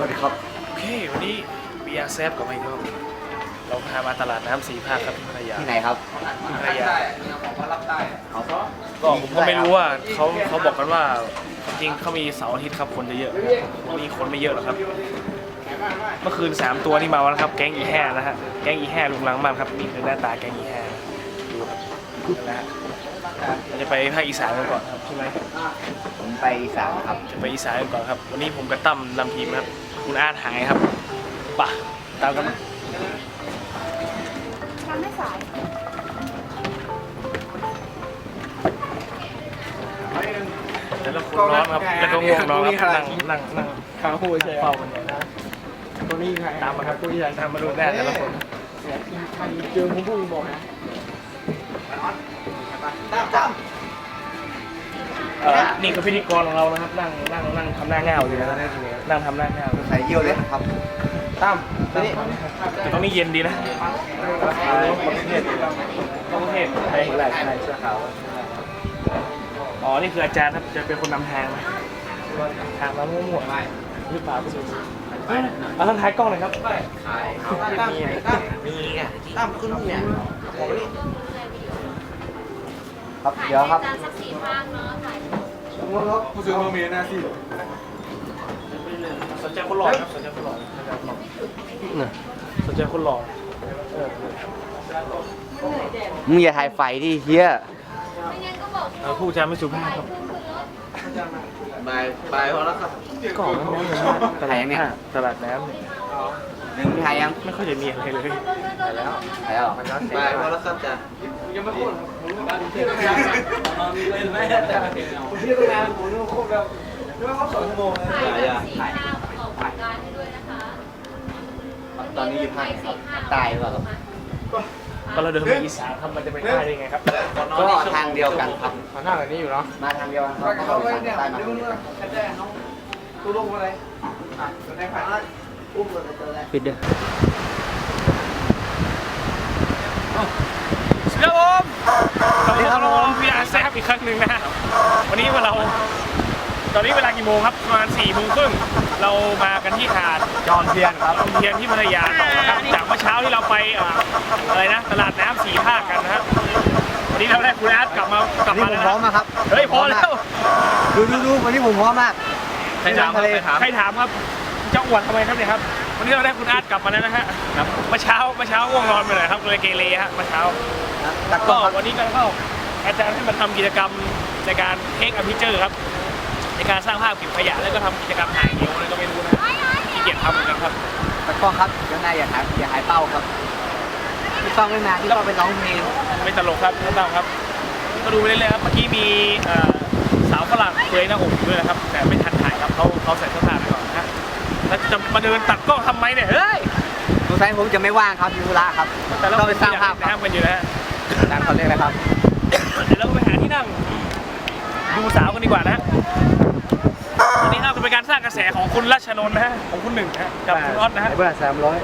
สวัสดีครับ โอเค วันนี้ VR แซฟกับไมค์ก็เราพามาตลาดน้ำสีภาคครับที่พัทยาที่ไหนครับที่พัทยาเอาก็ผมก็ไม่รู้ว่าเขาเขาบอกกันว่าจริงเขามีเสาร์อาทิตย์ครับคนจะเยอะวันนี้คนไม่เยอะหรอกครับ เมื่อคืน 3 ตัวที่มาแล้วครับ แก๊งอีแห่นะฮะแก๊งอีแห่ลุงลังมากครับนี่คือหน้าตาแก๊งอีแห่ดูครับนั่นแหละฮะเราจะไปภาคอีสานกันก่อนครับใช่ไหมผมไปอีสานครับ จะไปอีสานกันก่อนครับ วันนี้ผมกับตั้มนำทีมครับ คุณอาร์ตหายครับป่ะตามกันมาทำไม่สาย แต่ละคนร้อนครับแล้วก็ง่วงนอนครับนั่งนั่งนั่งขาหูใช่เฝ้ามันอย่างนะตัวนี้ใครตามมาครับผู้ใหญ่ตามมาดูแน่แต่ละคนใครเจอผมพูดบอกนะ เออนี่คือพิธีกรของเรานะครับ นั่งนั่งนั่งทำหน้าเงาอยู่นะนั่งทำหน้าเงาใส่เยี่ยวเล่นครับตั้มตัวนี้แต่ตรงนี้เย็นดีนะประเทศประเทศไทยแหลกไทยเสื้อขาวอ๋อ นี่คืออาจารย์ครับ จะเป็นคนนำทางนะทางมามั่วๆหรือเปล่าไม่รู้เอาทางท้ายกล้องหน่อยครับตั้มตั้มมีไงตั้มขึ้นเนี่ย บอกนี่ครับเดี๋ยวครับ จานสักสี่ภาคเนาะถ่ายผู้ซื้อมาเมียนะสิสนใจคนหล่อครับสนใจคนหล่อสนใจคนหล่อสนใจคนหล่อเออมึงอย่าถ่ายไฟดิเฮียไม่งั้นก็บอกเออผู้จาไม่สุภาพครับบายบายพอแล้วครับก่อนน้ำเลยตลาดเนี่ยตลาดน้ำเนี่ย มึงถ่ายยังไม่ค่อยจะมีอะไรเลยถ่ายแล้วถ่ายแล้วบายพอแล้วครับจ้ะยังไม่พูดผมรู้การเที่ยวงานเล่นไหมผมเที่ยวงานผมรู้ครบแบบนึกว่าเขาสองชั่วโมงเลยถ่ายอย่าสี่ภาคประกอบการให้ด้วยนะคะตอนนี้อยู่ภาคไหนครับภาคใต้หรือเปล่าครับก็เราเดินไปอีสานครับมันจะไปได้ยังไงครับ ก็ทางเดียวกันครับเขาหน้าแบบนี้อยู่เนาะ มาทางเดียวกันครับเข้าอีสานใต้มาทางเดียวกันแค่น้องตู้ลงอะไรอะในผ่าน อุ้มเลยเจอแล้วปิดเด้อครับผมสวัสดีครับผมพี่อาร์แซฟอีกครั้งหนึ่งนะฮะวันนี้เรา ตอนนี้เวลากี่โมงครับ ประมาณ4ี่โมงครึ่ง เรามากันที่หาดจอนเทียนครับจอมเทียนที่พัทยาต่อนะครับ จากเมื่อเช้าที่เราไปอ่าอะไรนะ ตลาดน้ำสีภาคกันนะฮะวันนี้เราได้คุณอาร์ตกลับมากลับนี่มาผมแล้วพร้อมนะนะครับ เฮ้ยพอแล้ว ดูดูดูวันนี้ผมพร้อมมากใครถามทะเลครับใครถามครับเจ้าอวดทำไมครับเนี่ยครับ วันนี้เราได้คุณอาร์ตกลับมาแล้วนะฮะครับเมื่อเช้าเมื่อเช้าง่วงนอนไปหน่อยครับเลยเกเรฮะเมื่อเช้าตะกก็ล้องครับวันนี้ก็เข้าอาจารย์ให้มาทำกิจกรรมในการเทคอพิเจอร์ครับ ในการสร้างภาพเก็บขยะแล้วก็ทำกิจกรรมถ่ายเดียวอะไรก็ไม่รู้นะขี้เกียจทำเหมือนกันครับตะกล้องครับเดี๋ยวนายอย่าหายอย่าหายเป้าครับพี่เป้าไม่มาพี่เป้าไปร้องเพลงไม่ตลกครับไม่ต้องครับมาดูไปเรื่อยๆครับเมื่อกี้มีเอ่อสาวฝรั่งเปลือยหน้าอกอยู่ด้วยนะครับ แต่ไม่ทันถ่ายครับเขาเขาใส่เสื้อผ้าไปก่อนนะฮะ แล้วจะมาเดินตัดกล้องทำไมเนี่ยเฮ้ยสงสัยผมจะไม่ว่างครับมีธุระครับแต่เราต้องไปสร้างภาพนะคครัรับบมันอยู่นะฮะตามเขาเรียกอะไรครับ เดี๋ยวเราไปหาที่นั่งดูสาวกันดีกว่านะฮะวันนี้เราจะเป็นการสร้างกระแสของคุณรัชนนท์นะฮะของคุณหนึ่งนะฮะกับคุณออสนะฮะเบอร์สามร้อย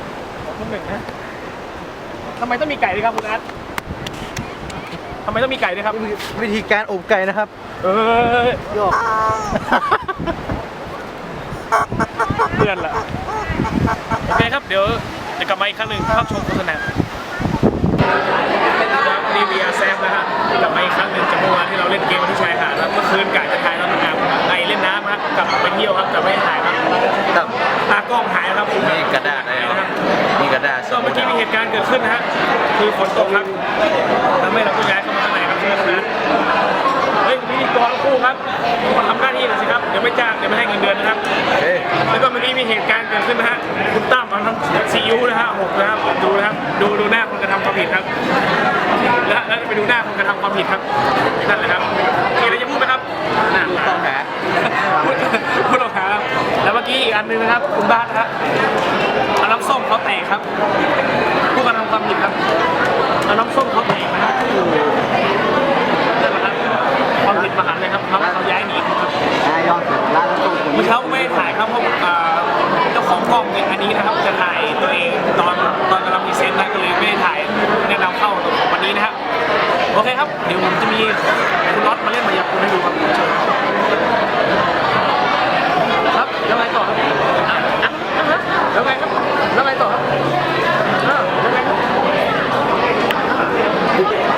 ของคุณหนึ่งนะทำไมต้องมีไก่ด้วยครับคุณอาร์ตทำไมต้องมีไก่ด้วยครับวิธีการอบไก่นะครับ เออ โยกเพื่อนละโอเคครับเดี๋ยวจะกลับมาอีกครั้งหนึ่งภาพชมโฆษณานี่วีอาร์แซฟนะฮะกลับมาอีกครั้งหนึ่งจากเมื่อวานที่เราเล่นเกมวันที่ชายหาดแล้วเมื่อคืนกะจะถ่ายตอนงานไอเล่นน้ำครับกลับไปเที่ยวครับแต่ไม่ได้ถ่ายครับครับตากล้องหายครับมีกระดาษอะไรเหรอมีกระดาษก็เมื่อกี้มีเหตุการณ์เกิดขึ้นนะฮะคือฝนตกครับทำให้เราต้องย้ายเข้ามาข้างในครับเพื่อนนะ เฮ้ยพิธีกรคู่ครับมาทำหน้าที่หน่อยสิครับ เดี๋ยวไม่จ้าง เดี๋ยวไม่ให้เงินเดือนนะครับแล้วก็เมื่อกี้มีเหตุการณ์เกิดขึ้นนะฮะ คุณตั้มเอาน้ำซีอิ๊วนะฮะหกนะครับ ดูนะครับ ดูดูหน้าคนกระทำความผิดครับ แล้วแล้วไปดูหน้าคนกระทำความผิดครับ นั่นแหละครับมีอะไรจะพูดไหมครับน่าต้องแผลพูดพูดต้องแผลครับแล้วเมื่อกี้อีกอันหนึงนะครับ คุณบ้านนะฮะเอาน้ำส้มเขาแตกครับ ผู้กระทำความผิดครับ มั้เขาย้ายหนีครับยอดเร็จล่าสุดเมื่อเช้าไม่ถ่ายครับเพราะเจ้าของกล้องเนี่ยอันนี้นะครับจะถ่ายตัวเองตอนตอนกำลังมีเซนตนะก็เลยไม่ได้ถ่ายแนะนำเข้าของวันนี้นะครับโอเคครับ เดี๋ยวผมจะมีคุณล็อตมาเล่นมายาคุณให้ดูครับเชิครับแล้วไงต่อครับแล้วไงครับแล้วไงต่อครับแล้วไงครับ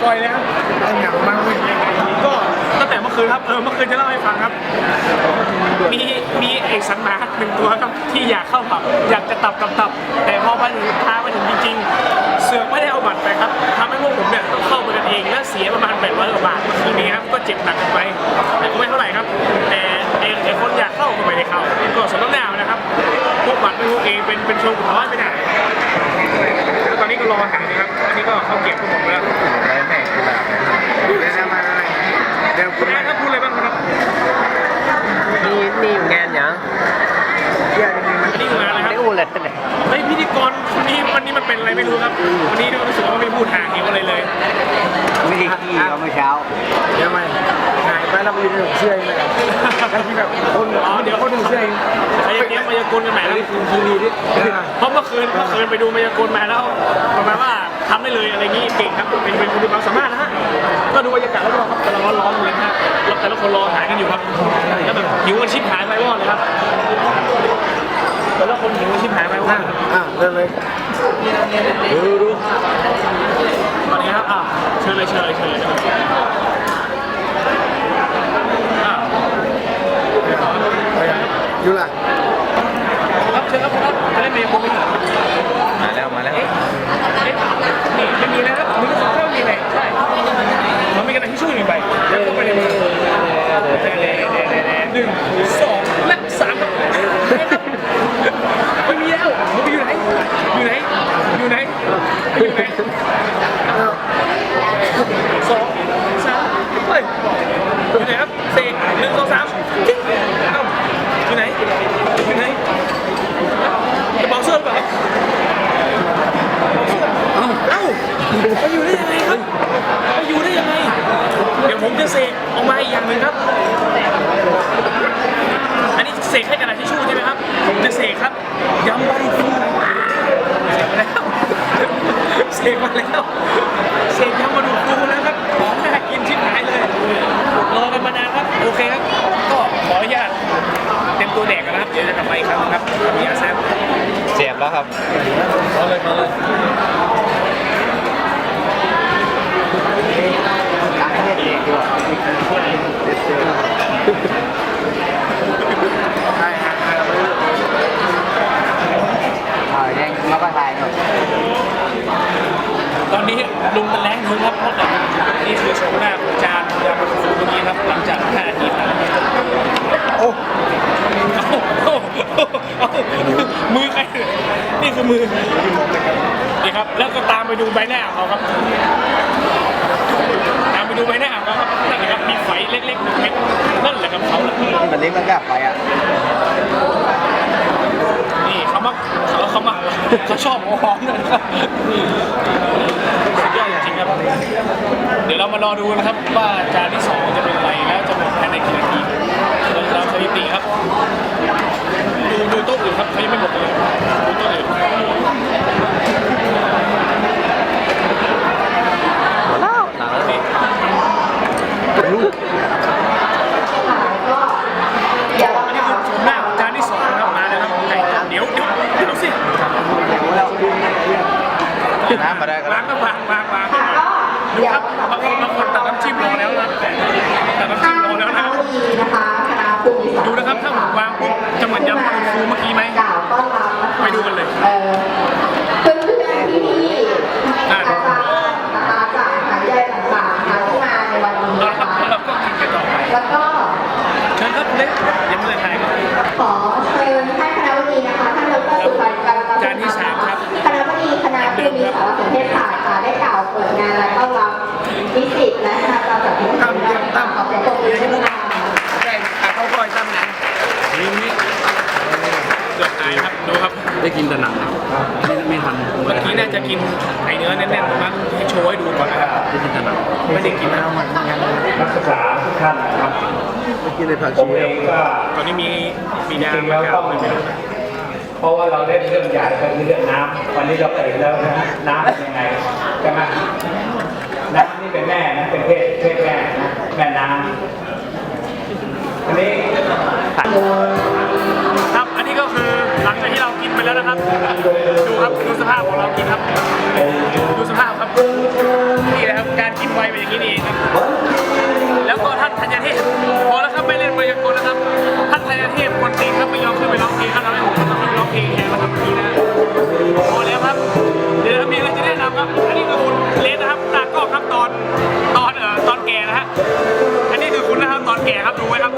เลยงานปล่อยเลยครับหนักมากเลยก็ตั้งแต่เมื่อคืนครับ เออเมื่อคืนจะเล่าให้ฟังครับ มีมีเอกสันหมาหนึ่งตัวครับที่อยากเข้าผับอยากจะตับตับตับแต่พอมาถึงพามาถึงจริงๆ เสือกไม่ได้เอาบัตรไปครับทำให้พวกผมเนี่ยต้องเข้าไปกันเองและเสียประมาณ800กว่าบาทเมื่อคืนนี้ครับก็เจ็บหนักกันไปแต่ก็ไม่เท่าไหร่ครับ แต่ไอ้ไอ้คนอยากเข้าก็ไม่ได้เข้าก็สมน้ำหน้านะครับพวกบัตรไม่พวกเองเป็นเป็นโชว์ของร้อยไม่ได้แล้วตอนนี้ก็รอหานะครับอันนี้ก็เขาเก็บพวกผมไปแล้ว ไม่รู้ครับวันนี้รู้สึกว่าไม่พูดหาเหวอะไรเลยไม่ได้ขี้เขาเมื่อเช้าเดี๋ยวมาหายไปแล้วมีเรื่องเชื่อไหมแล้วที่แบบคนอ๋อเดี๋ยวคนหนึ่งเชื่อเองใครจะเตรียมมายากลกันใหม่แล้วทีวีดิเพราะเมื่อคืนเมื่อคืนไปดูมายากลมาแล้วประมาณว่าทำได้เลยอะไรงี้เก่งครับเป็นเป็นคนมีความสามารถนะฮะก็ดูบรรยากาศรอบๆครับกำลังร้อนๆเลยนะฮะแต่ละคนรอหายกันอยู่ครับแล้วแบบหิวกันชิบหายไปวอดเลยครับ แต่ละคนหิวกันชิบหายไปวอดอะเริ่มเลยดูดูตอนนี้ครับอะเชิญเลยเชิญเลยเชิญเลยเชิญเลยอะ อยู่ล่ะ ครับเชิญครับครับจะเล่นเมย์ผมไม่เหรอ มาแล้วมาแล้ว เอ๊ะเอ๊ะนี่ไม่มีนะครับมือสองข้างมีไหนใช่มันมีกระดาษทิชชู่หนึ่งใบแล้วก็ไปในมือหนึ่งสองและสามครับไม่มีแล้วมันไปอยู่ไหน อยู่ไหน อยู่ไหนอยู่ไหนสองสามเฮ้ยอยู่ไหนครับสี่หนึ่งสองสามจิ๊กเอ้าอยู่ไหน อยู่ไหนกระเป๋าเสื้อหรือเปล่าครับ เอ้าไปอยู่ได้ยังไงครับไปอยู่ได้ยังไง เดี๋ยว ผมจะเสกออกมาอีกอย่างหนึ่งครับ อันนี้เสกให้กระดาษทิชชู่ใช่ไหมครับ ผมจะเสกครับยำบาริฟูเสกมาแล้วเสกมาแล้วเสกยำบาริฟูแล้วครับของน่ากินชิบหายเลยรอกันมานานครับ โอเคครับ ก็ขออนุญาตเต็มตัวแดกกันนะครับ เดี๋ยวจะกลับมาอีกครั้งครับมีอาแซมเสียบแล้วครับมาเลยมาเลย ล้างให้เด็กดีกว่า ใช่ฮะถ่ายแดงแล้วก็ถ่ายหน่อยตอนนี้ลุงตะแรงมึงครับเพราะแต่นี่คือโฉมหน้าของจานยาบะฟูเมื่อกี้ครับหลังจาก5นาทีผ่านไปโอ้เอาเอาเอามือใครนี่คือมือนี่ครับ แล้วก็ตามไปดูใบหน้าของเขาครับ ตามไปดูใบหน้าของเขาครับนั่นแหละครับมีไฟเล็กๆหนึ่งเม็ดนั่นแหละครับเขาแหละมันเล็กมันก็ไปอะนี่เขามาเขาเขามาเขาชอบหัวหอมเลยนะครับสุดยอดจริงๆครับ เดี๋ยวเรามารอดูนะครับว่าจานที่สองจะเป็นอะไรแล้วจะหมดภายในกี่นาทีเราเราสถิติครับ ดูดูโต๊ะอื่นครับเขายังไม่หมดเลยดูโต๊ะอื่น หมดแล้วหลังแล้ว นี่ ลูก อันนี้คือชมหน้าของจานที่สองนะครับมาแล้วครับไก่เดี๋ยวเดี๋ยวเดี๋ยวสิ น้ำมาได้ก็ วางก็วางวางวางดูครับบางคนบางคนตักน้ำจิ้มรอแล้วนะตักน้ำจิ้มรอแล้วนะครับ นะคะคณะภูมิศาสตร์ ดูนะครับถ้าผมวางปุ๊บจะเหมือนยำปลาทูเมื่อกี้ไหม กล่าวต้อนรับนะคะไปดูกันเลยเอ่อเพื่อนๆพี่ๆอาจารย์นะคะจากมหาวิทยาลัยต่างๆนะคะที่มาในวันนี้แล้วนะครับคะแล้วเราก็กินกันต่อไปแล้วก็เชิญครับเล็กยังไม่เลยถ่ายครับ ขอเชิญท่านคณะบดีนะคะท่านดรสุภาพการจานที่สามครับ คณะบดีคณะภูมิสารสนเทศศาสตร์ค่ะได้กล่าวเปิดงานและต้อนรับนิสิตและคณะกรรมการผู้ทำงานขอบคุณทุกท่านค่ะ ได้เขาคอยซ้ำนะ นี่นี่เกือบตายครับดูครับ ได้กินแต่หนังไม่ทันเมื่อกี้น่าจะกินไก่เนื้อแน่นๆมั้งให้โชว์ให้ดูก่อนนะครับได้กินแต่หนังไม่ได้กินนะนักศึกษาทุกท่านนะครับกินในผักผมชีเองก็ตอนนี้มีมีจนาริงๆมาแล้วกาต้องวเลยนะเพราะว่าเราเล่นเรื่องใหญ่ก็คือเรื่องน้ำวันนี้เราเห็นแล้วนะน้ำเป็นยังไงใช่ไหมน้ำนี่เป็นแม่นะเป็นเพศเพศแม่นะแม่น้ำอันนี้ ไปแล้วนะครับ ดูครับดูสภาพของเรากินครับ ดูสภาพครับนี่นะครับการกินไวเป็นอย่างนี้นี่เองครับแล้วก็ท่านธัญเทพพอแล้วครับไม่เล่นมายากลนะครับ ท่านธัญเทพคนตีครับไม่ยอมขึ้นไปร้องเพลงครับทำให้ผมต้องขึ้นไปร้องเพลงแทนแล้วครับนี่นะพอแล้วครับเดี๋ยวมีอะไรจะแนะนำครับอันนี้คือคุณเลสนะครับตากล้องครับตอนตอนเอ่อตอนแก่นะฮะอันนี้คือคุณนะครับตอนแก่ครับดูไว้ครับ